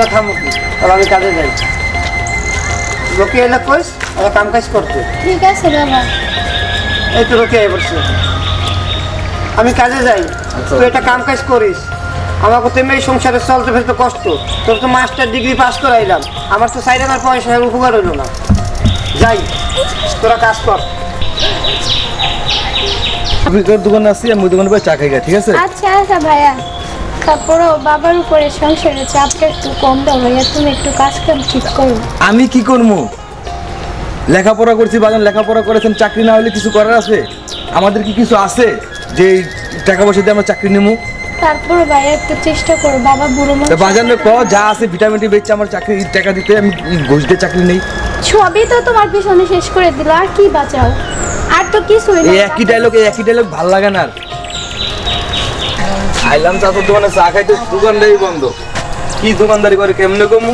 না খামো কি? তাহলে আমি কাজে যাই। লোকে এলে কইস ওরা কাম কাজ করতে ঠিক আছে বাবা। এই তো লোকে বসছে আমি কাজে যাই। তুই একটা কাম কাজ করিস। আমাকে তো এই সংসারে চলতে ফেলতে কষ্ট। তোর তো মাস্টার ডিগ্রি পাস করাইলাম। আমার তো সাইড আমার পয়সা উপকার হইল না। যাই তোরা কাজ কর। আমি তোর দোকানে আসছি আমি দোকানে চা খাই গা, ঠিক আছে? আচ্ছা আচ্ছা ভাইয়া। তারপরও বাবার উপরে সংসারের চাপটা একটু কম দাও ভাইয়া তুমি একটু কাজ কাম ঠিক করো। আমি কি করব লেখাপড়া করছি বাজান লেখাপড়া করেছেন চাকরি না হলে কিছু করার আছে? আমাদের কি কিছু আছে যে এই টাকা পয়সা দিয়ে আমরা চাকরি নেব তারপরে ভাইয়া একটু চেষ্টা করো বাবা বুড়ো মানুষ তা বাজারে ক যা আছে ভিটামিন ডি বেচছে আমার চাকরি টাকা দিতে আমি ঘুষ দিয়ে চাকরি নেই। সবই তো তোমার পিছনে শেষ করে দিল আর কি বাঁচাও? আর তো কিছুই না এই একই ডায়লগ এই একই ডায়লগ ভালো লাগে না আর। আইলাম চা তোর দোকানে চা খাইতে দোকানটাই বন্ধ। কি দোকানদারি করে কেমনে কমু?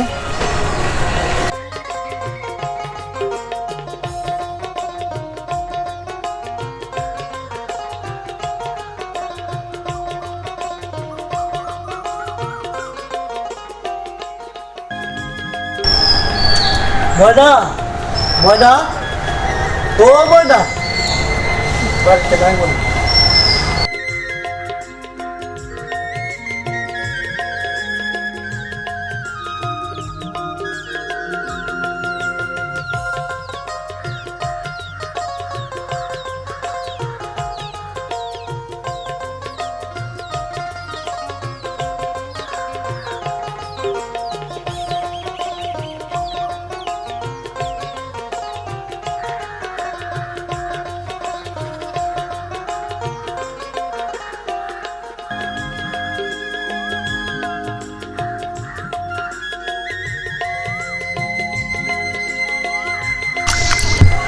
ময়দা ময়দা ও ময়দা।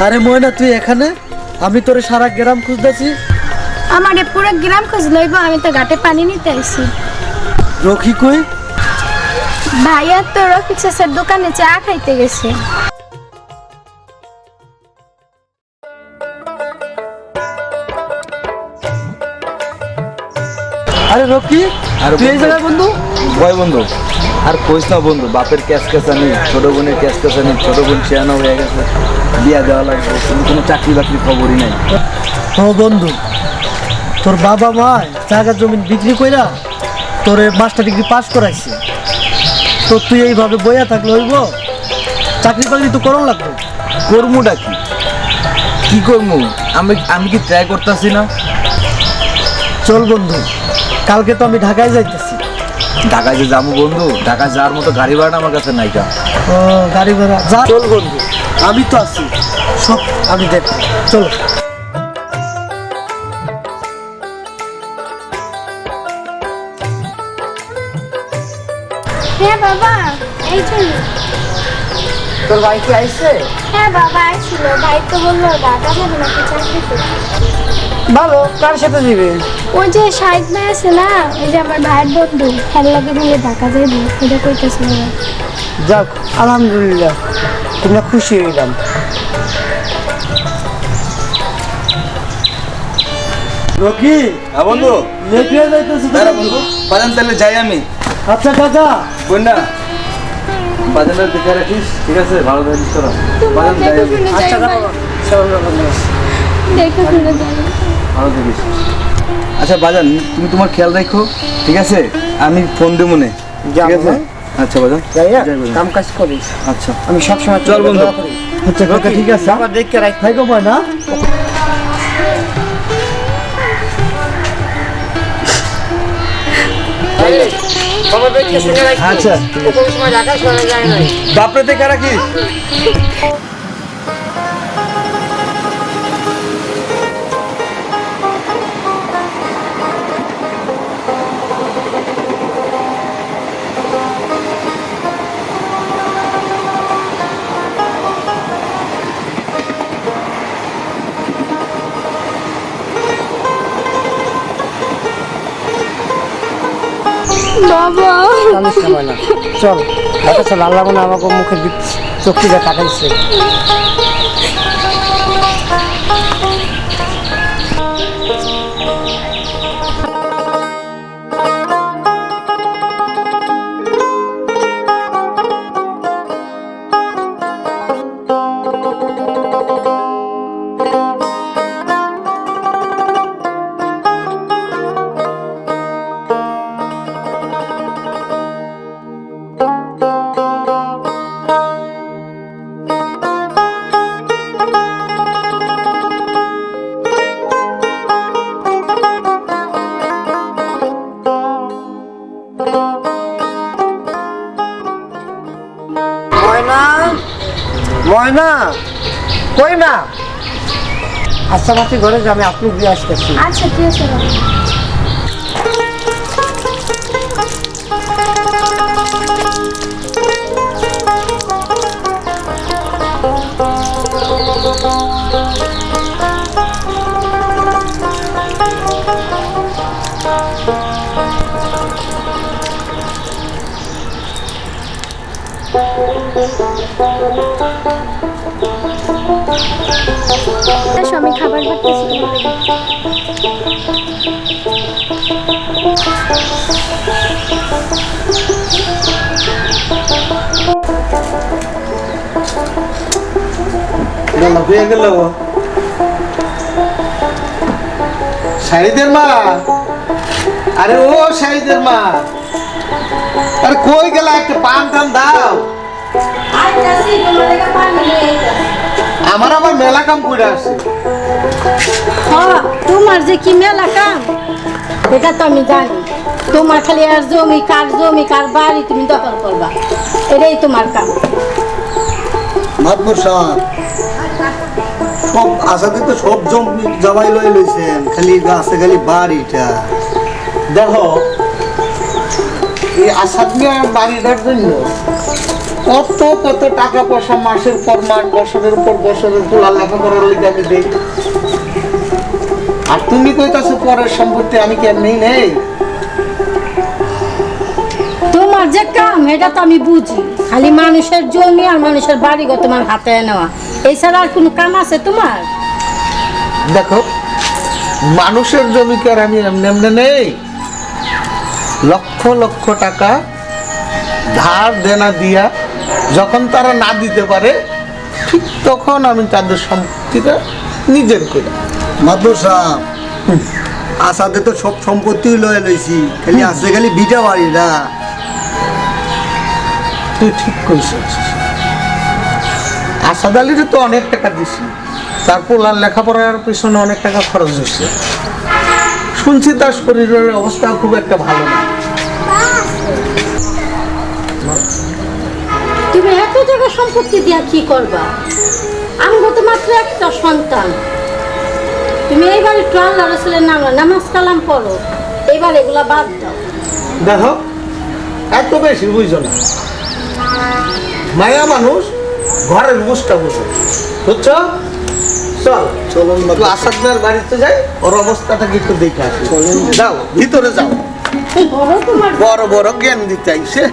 আরে ময়না তুই এখানে? আমি তোরে সারা গ্রাম খুঁজতেছি। আমার পুরো গ্রাম খোঁজ লইব আমি তো ঘাটে পানি নিতে আইছি। রকি কই? ভাইয়া তো রফিক চাচার দোকানে চা খাইতে গেছে। আরে রকি আরে তুই এই। জায়গায় বন্ধু? ভয় বন্ধু? আর কইস না বন্ধু বাপের ক্যাশ ক্যাসানি ছোট বোনের ক্যাশ ক্যাসানি ছোট বোন চেয়ানো হয়ে গেছে বিয়া দেওয়া লাগবে কিন্তু কোনো চাকরি বাকরি খবরই নাই। ও বন্ধু তোর বাবা মা জায়গা জমিন বিক্রি কইরা তোরে মাস্টার ডিগ্রি পাস করাইছে। তো তুই এইভাবে বইয়া থাকলে হইব? চাকরি বাকরি তো করন লাগবে। কর্মটা কি? কি করব আমি আমি কি ট্রাই করতেছি না? চল বন্ধু কালকে তো আমি ঢাকায় যাইতেছি। ঢাকায় যে যাব বন্ধু ঢাকায় যাওয়ার মতো গাড়ি ভাড়া আমার কাছে নাইকা ও গাড়ি ভাড়া। যা চল বন্ধু আমি তো আছি। সব আমি দেখব। চলো। হ্যাঁ বাবা এই তোর ভাই কি আইছে? হ্যাঁ বাবা আসছিল ভাই তো বলল ঢাকা যাবে নাকি চাকরি করতে ভালো কার সাথে দিবে ওই যে সাইড ভাই আছে না এই যে আমার ভাইয়ের বন্ধু খেল লাগে বলে ঢাকা যাইব এটা কইতেছে বাবা যাক আলহামদুলিল্লাহ তোমরা খুশি হইলাম রকি? হ্যাঁ বন্ধু। লেট হয়ে যাইতেছে দাঁড়া বন্ধু। বাজান তাহলে যাই আমি। আচ্ছা কাকা বোন না বাজানটা দেখে রাখিস ঠিক আছে? ভালো থাকিস তোরা বাজান যাই আচ্ছা দেখে শুনে যাই। ভালো থাকিস। আচ্ছা বাজান তুমি তোমার খেয়াল রাখো ঠিক আছে? আমি ফোন দেবো মনে ঠিক আছে? হ্যাঁ? আচ্ছা বাজান। কাম কাজ করিস। আচ্ছা। আমি সবসময় চল বন্ধু। আচ্ছা কাকা ঠিক আছে। বাবা দেখতে রাখ। শুনে রাখ আচ্ছা। না। বাপরে দেখে রাখিস বাবা। না চল ঢাকা চল আমাকে মুখে দিক চোখটিকে তাকাইছে। ময়না কই না? আচ্ছা মাসি ঘরে যাবে আপনি দিয়ে আসতেছি। আচ্ছা ঠিক আছে আমি খাবার শাহিদের মা? আরে ও শাহিদের মা। আরে কই গেলা? একটা পান টান দাও। আমার আবার মেলা কাম করে আসে হ্যাঁ, তোমার যে কি মেলা কাম? এটা তো আমি জানি। তোমার খালি আর জমি কার জমি কার বাড়ি তুমি দখল করবা। এটাই তোমার কাম। মাতবর সাহেব সব আসাতে তো সব জমি জমাই লই লইছেন খালি আছে খালি বাড়িটা। দেখো এই আসাদ মিয়ার বাড়িটার জন্য কত কত টাকা পয়সা মাসের পর মাস বছরের পর বছরের তোলা লেখাপড়ার লিগে আমি দেই আর তুমি কইতাছো পরের সম্পত্তি আমি কেমনি নেই তোমার যে কাম এটা তো আমি বুঝি। খালি মানুষের জমি আর মানুষের বাড়িঘর তোমার হাতে নেওয়া। এছাড়া আর কোনো কাম আছে তোমার? দেখো মানুষের জমি কি আর আমি এমনি এমনি নেই? লক্ষ লক্ষ টাকা ধার দেনা দিয়া যখন তারা না দিতে পারে ঠিক তখন আমি তাদের সম্পত্তিটা নিজের করি। মাতবর সাহেব আসাতে তো সব সম্পত্তি লয়ে লইছি খালি আছে খালি বিটা বাড়িটা তুই ঠিক কইছিস। আসাদ আলীর তো অনেক টাকা দিছি তার পোলার লেখাপড়ার পিছনে অনেক টাকা খরচ হয়েছে। শুনছি তার শরীরের অবস্থা খুব একটা ভালো না। টাকা সম্পত্তি দিয়া কি করবা? আমি তো মাত্র একটা সন্তান। তুমি এইবার একটু আল্লাহ রসুলের নাম নামাজ কালাম পড়ো। এইবার এগুলা বাদ দাও। দেখো এত বেশি বুঝছ না। মায়া মানুষ ঘরের বুঝটা বুঝো। বুঝছ? চল চলুন বাড়িতে যাই ওর অবস্থাটা কি একটু দেখে আসি। যাও ভিতরে যাও। বড় বড় বড় জ্ঞান দিতে আইসে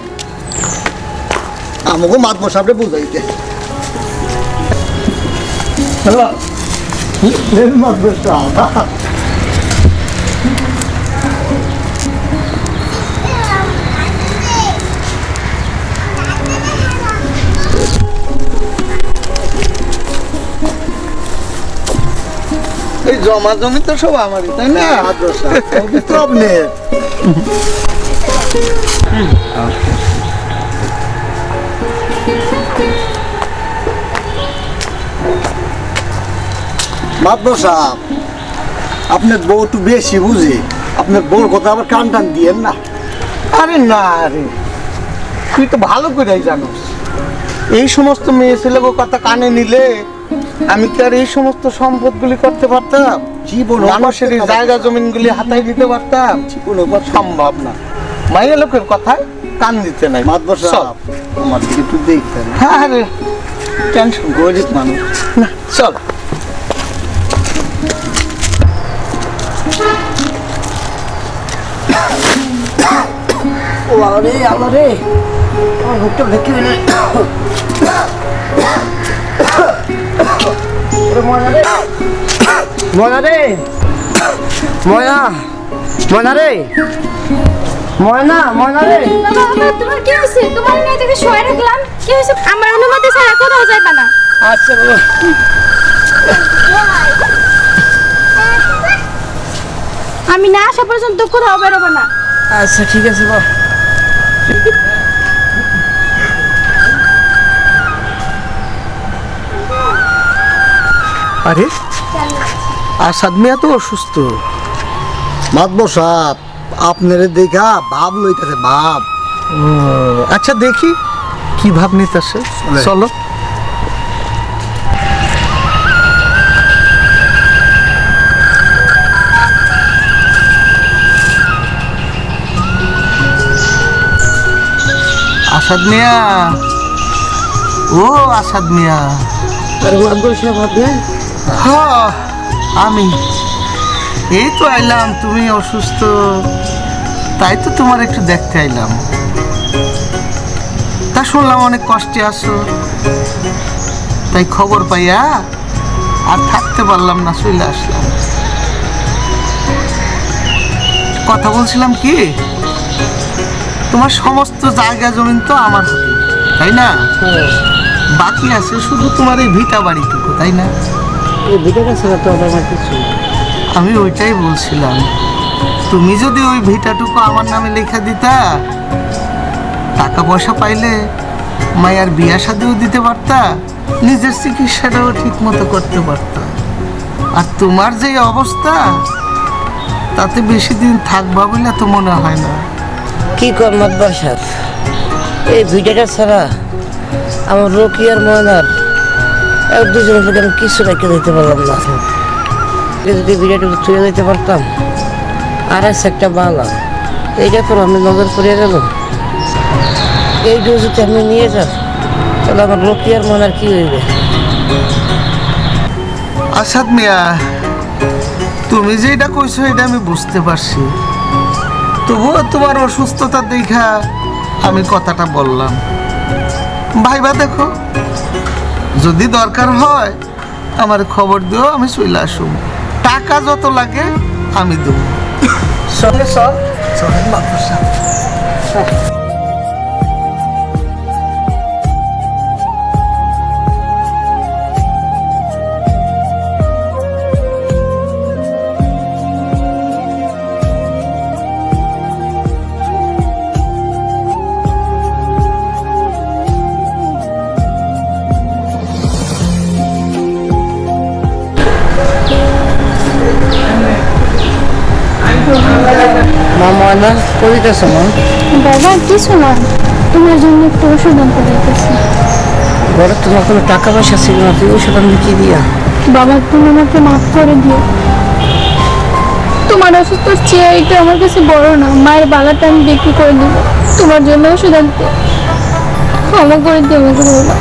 আমাকে মাতবর সাহেবরে বুঝাইতে এই জমা জমি তো সব আমারই তাই না সাহেব সবই তো আপনার সাহেব আপনার বউ একটু বেশি বুঝে। আপনার বউর কথা আবার কান টান দিয়েন না। আরে না রে। তুই তো ভালো করেই জানোস। এই সমস্ত মেয়ে ছেলেকে কথা কানে নিলে আমি কি আর এই সমস্ত সম্পদগুলি করতে পারতাম? জীবন মানুষের জায়গা জমিনগুলি হাতায় দিতে পারতাম? কথা সম্ভব না। মাইয়া লোকের কথায় কান দিতে নাই। সাহেব আমার দিকে একটু দেখতেন হ্যাঁ রে। টেনশন গরিব মানুষ। না চল। ও বাবা রে আল্লাহ রে আমার ঘুরতে দেখি না ময়না রে। ময়না রে। ময়না ময়না রে। ময়না ময়না রে। বাবা বাবা তোমার কি হয়েছে? তোমার মেয়ে থেকে শোয়া রাখলাম। কি হয়েছে? আমার অনুমতি ছাড়া কোথাও যাইবা না। আচ্ছা বাবা। আমি না আসা পর্যন্ত কোথাও বেরোবো না। আচ্ছা ঠিক আছে বাবা। আরে আর সাদমিয়া তো অসুস্থ। মাতব সাপ আপনার দেখা ভাব লইতেছে ভাব। আচ্ছা দেখি কি ভাব নিতেছে? চলে। আসাদ মিয়া। ও আসাদ মিয়া। হ্যাঁ আমি। এই তো আইলাম তুমি অসুস্থ। তাই তো তোমার একটু দেখতে আইলাম। তা শুনলাম অনেক কষ্টে আছো। তাই খবর পাইয়া আর থাকতে পারলাম না চলে আসলাম। কথা বলছিলাম কি? তোমার সমস্ত জায়গা জমিন তো আমার হাতে তাই না? বাকি আছে শুধু তোমার এই ভিটা বাড়িটুকু তাই না? আমি ওইটাই বলছিলাম। তুমি যদি ওই ভিটাটুকু আমার নামে লেখা দিতা টাকা পয়সা পাইলে মায়ার বিয়া শাদিও দিতে পারতা নিজের চিকিৎসাটাও ঠিক মতো করতে পারতা। আর তোমার যে অবস্থা তাতে বেশি দিন থাকবা বলে তো মনে হয় না। কি কর মাতবার সাথ এই ভিডিওটা ছাড়া আমার রকি আর ময়নার এক দুজনের প্রতি আমি কিছু রেখে দিতে পারলাম না। যদি ভিডিওটা তুলে দিতে পারতাম। আর একটা বাংলা এইটা তো আমি নজর করিয়া গেল এই যদি আমি নিয়ে যাই তাহলে আমার রকি আর ময়নার কি হইবে? আসাদ মিয়া, তুমি যে এটা কইছো, এটা আমি বুঝতে পারছি। তবুও তোমার অসুস্থতা দেখা আমি কথাটা বললাম। ভাইবা দেখো, যদি দরকার হয়, আমার খবর দিও, আমি চলে আসুম। টাকা যত লাগে, আমি দেবো। সঙ্গে সব মা ময়না করিতেছ মা বাবা কিছু না। তোমার জন্য একটু ওষুধ আনতে যাইতেছি। বড় তোমার কোনো টাকা পয়সা ছিল না তুই ওষুধ আমি কি দিয়া? বাবা তুমি আমাকে মাফ করে দিও। তোমার অসুস্থ চেয়ারটা আমার কাছে বড় না। মায়ের বালাটা আমি বিক্রি করে দিব। তোমার জন্য ওষুধ আনতে। ক্ষমা করে দিও আমাকে বাবা।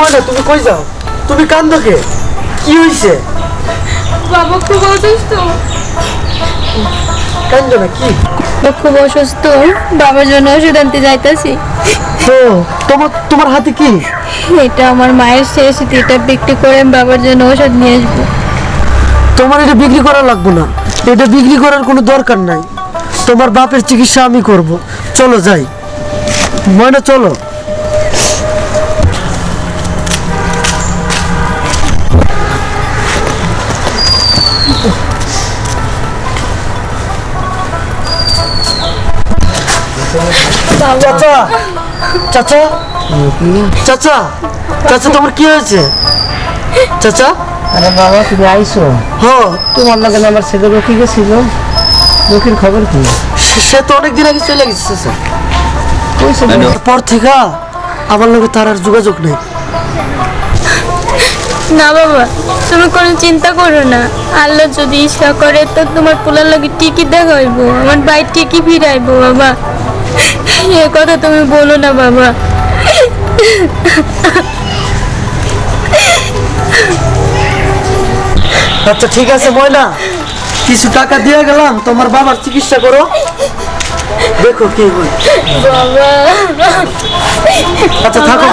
ময়না তুমি কই যাও? তুমি কান্দো কে? কি হইছে? বাবা খুব অসুস্থ। কান্দো না কি? বাবা খুব অসুস্থ। বাবার জন্য ওষুধ আনতে যাইতাছি। তো তোমার তোমার হাতে কি? এটা আমার মায়ের শেষ এটা বিক্রি করে আমি বাবার জন্য ওষুধ নিয়ে আসব। তোমার এটা বিক্রি করা লাগবে না। এটা বিক্রি করার কোনো দরকার নাই। তোমার বাপের চিকিৎসা আমি করব। চলো যাই। ময়না চলো। চাচা চাচা চাচা চাচা তোমার কি হয়েছে? চাচা? আরে বাবা তুমি আইসো। হ তোমার লাগে আমার ছেলে রকি গেছিল? রকির খবর কি? সে- তো অনেক দিন আগে চলে গেছে কইছে পর থেকে আমার লগে তার আর যোগাযোগ নেই। না বাবা তুমি কোনো চিন্তা করো না। আল্লাহ যদি ইচ্ছা করে তো তোমার পোলার লগে টিকি দেখাইব আমার ভাই টিকি ফিরাইব বাবা। এ কথা তুমি বলো না বাবা। আচ্ছা ঠিক আছে ময়না। কিছু টাকা দিয়ে গেলাম তোমার বাবার চিকিৎসা করো। দেখো কি হয়। আচ্ছা থাকো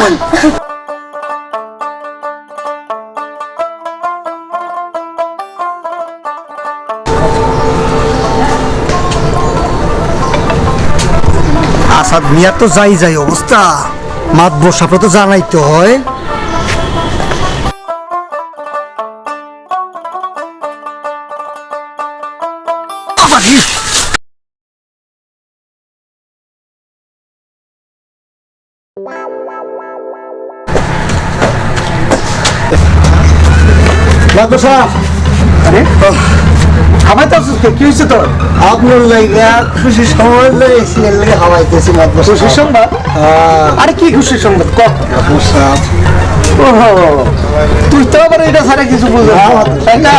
আসাদ মিয়ার তো যাই যাই অবস্থা। মাত বসাপে তো জানাই তো হয়। Let's মাদ্রাসা তো কি হয়েছে তোর? আপনার লাইগা খুশি সময় লেগেছি এর লেগে হাওয়াইতেছি মাদবর খুশি সংবাদ? হ্যাঁ। আরে কি খুশি সংবাদ? ক? মাদবর সাহেব তুই তো আবার এটা কিছু তাই না?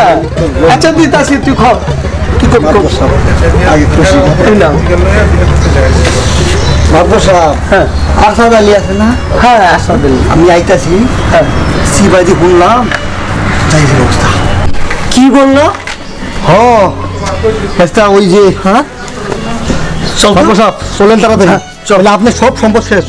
আচ্ছা তুই খ। কি করবি আগে খুশি। নাও। সাহেব হ্যাঁ। আসাদ আলী আছে না? হ্যাঁ আসাদুল আমি আইতাছি। হ্যাঁ। সিবাজি তাই অবস্থা। কি বলল? হ একটা ওই যে হ্যাঁ? মাদবর সাহেব চলেন তাড়াতাড়ি। চল। আপনার সব সম্পদ শেষ।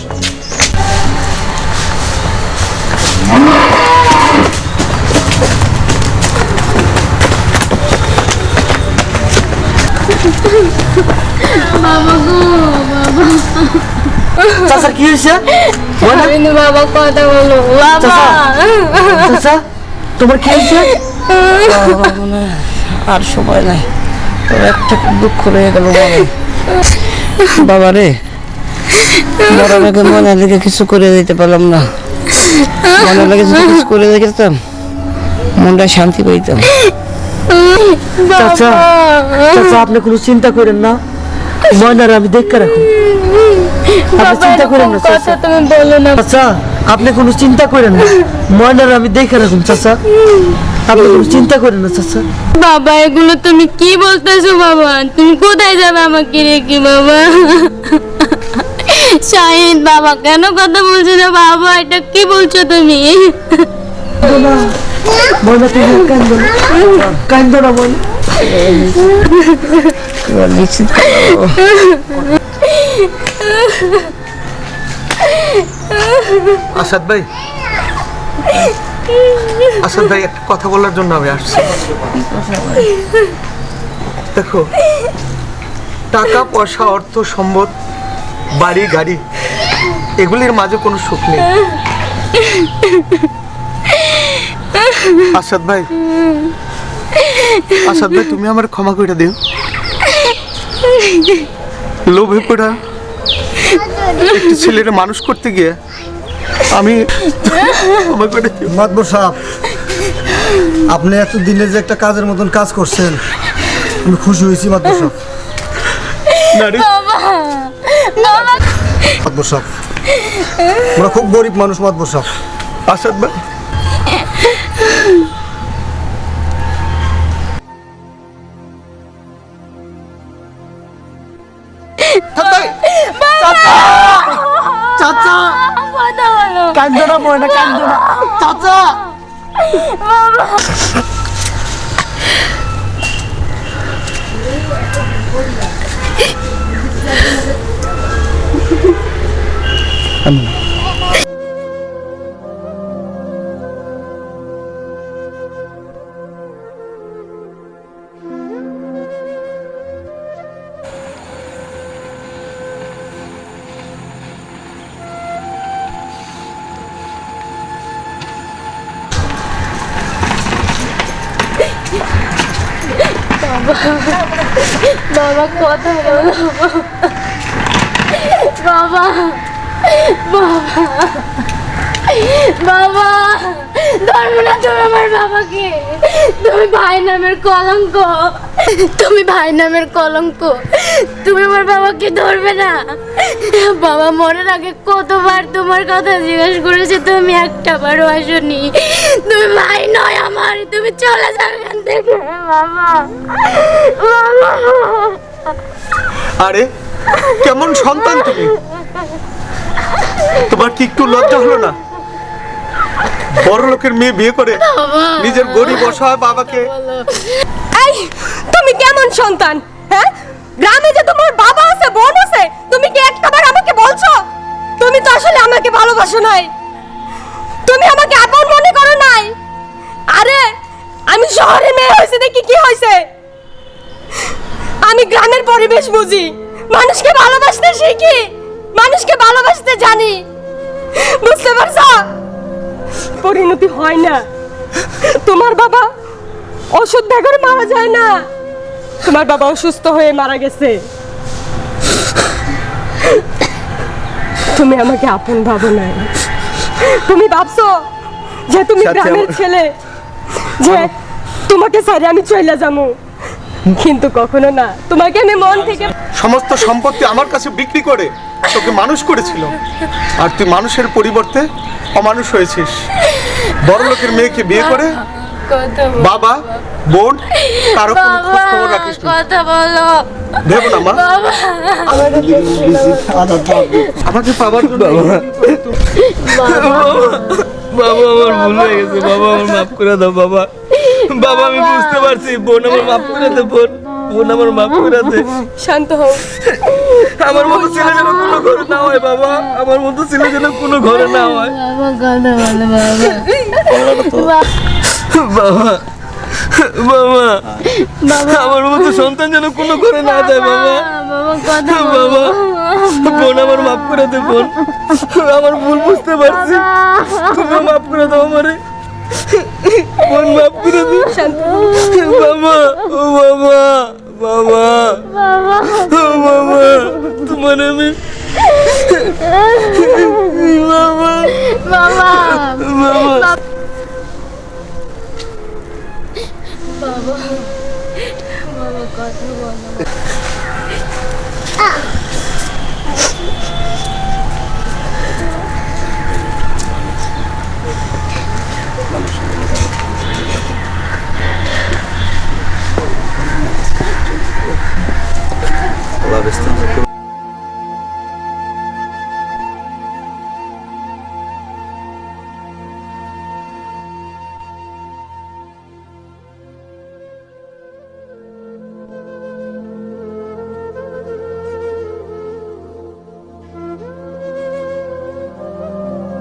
চাচা কি হয়েছে? কিন্তু বাবা কথা বলো। বাবা। চাচা তোমার কি হয়েছে? হয়। আর সময় নাই। তোর একটা দুঃখ রয়ে গেল বাবা বাবা রে বড় মনে লেগে কিছু করে দিতে পারলাম না। মনে লেগে যদি কিছু করে দিতাম মনটা শান্তি পাইতাম। চাচা চাচা আপনি কোনো চিন্তা করেন না। ময়নার আমি দেখে রাখুন। বাবা চিন্তা করেন না, চাচা। তুমি বলো না। চাচা আপনি কোনো চিন্তা করেন না। ময়নার আমি দেখে রাখুন চাচা। আপনি চিন্তা করেন না চাচা। বাবা এগুলো তুমি কি বলতেছো বাবা? তুমি কোথায় যাবে আমাকে রেখে বাবা? শাহিদ বাবা কেন কথা বলছো না? বাবা এটা কি বলছো তুমি? কান্দো কান্দো না করো। আসাদ ভাই আসাদ ভাই একটা কথা বলার জন্য আমি আসছি। দেখো, টাকা, পয়সা, অর্থ, সম্পদ, বাড়ি, গাড়ি, এগুলির মাঝে কোনো সুখ নেই। আসাদ ভাই আসাদ ভাই, তুমি আমার ক্ষমা করে দিও। লোভে পড়া একটি ছেলের মানুষ করতে গিয়ে আমি মাতবর সাহেব আপনি এত দিনে যে একটা কাজের মতন কাজ করছেন আমি খুশি হয়েছি মাতবর সাহেব। মাতবর সাহেব আমরা খুব গরিব মানুষ মাদবর সাহেব। আসাদ ভাই। কান্দো না ময়না কান্দো না চাচা বাবা কথা বলো। বাবা বাবা বাবা, ধরবো না তুমি আমার বাবাকে। তুমি ভাই নামের কলঙ্ক। তুমি ভাই নামের কলঙ্ক। তুমি আমার বাবাকে ধরবে না। বাবা মরার আগে কতবার তোমার কথা জিজ্ঞেস করেছে, তুমি একটা বারও আসনি। তুমি ভাই নয় আমার, তুমি চলে যাবে বাবা বাবা। আরে কেমন সন্তান তুমি? তোমার কি একটু লজ্জা হলো না? বড় লোকের মেয়ে বিয়ে করে নিজের গরিব অসহায় বাবাকে এই তুমি কেমন সন্তান হ্যাঁ? গ্রামে যে তোমার বাবা আছে বোন আছে তুমি কি একটাবার আমাকে বলছো? তুমি তো আসলে আমাকে ভালোবাসো নাই। তুমি আমাকে আপন মনে করো নাই। আরে আমি শহরে মেয়ে হয়েছে দেখি কি হয়েছে। আমি গ্রামের পরিবেশ বুঝি। মানুষকে ভালোবাসতে শিখি। মানুষকে ভালোবাসতে জানি। বুঝতে পারছ? পরিণতি হয় না। তোমার বাবা ওষুধ বেগরে মারা যায় না। তোমার বাবা অসুস্থ হয়ে মারা গেছে। তুমি আমাকে আপন ভাবো নাই। তুমি ভাবছ যে তুমি গ্রামের ছেলে যে তোমাকে সারি আমি চলে যাব। কিন্তু কখনো না। তোমাকে আমি মন থেকে সমস্ত সম্পত্তি আমার কাছে বিক্রি করে তোকে মানুষ করেছিল। আর তুই মানুষের পরিবর্তে অমানুষ হয়েছিস। বড় লোকের মেয়েকে বিয়ে করে বাবা বোন কারও কোনো খোঁজ খবর রাখিস না। কথা বলো। ভেবো না মা। আমাকে পাবার জন্য বাবা। বাবা আমার ভুল হয়ে গেছে। বাবা আমার মাফ করে দাও বাবা। বাবা আমি বুঝতে পারছি। বোন আমার মাফ করে দে বোন। বোন আমার মাফ করে দে। শান্ত হও। আমার মতো ছেলে যেন কোনো ঘরে না হয় বাবা। আমার মতো ছেলে যেন কোনো ঘরে না হয়। বাবা বাবা। বাবা বাবা। আমার মতো সন্তান যেন কোনো ঘরে না যায় বাবা বাবা। বাবা বোন আমার মাফ করে দে বোন। আমার ভুল বুঝতে পারছি। তুমি মাফ করে দাও আমারে। বোন মাফ করে দে বাবা ও বাবা বাবা বাবা ও বাবা তোমার আমি বাবা বাবা বাবা বাবা কথা বলো। বাবা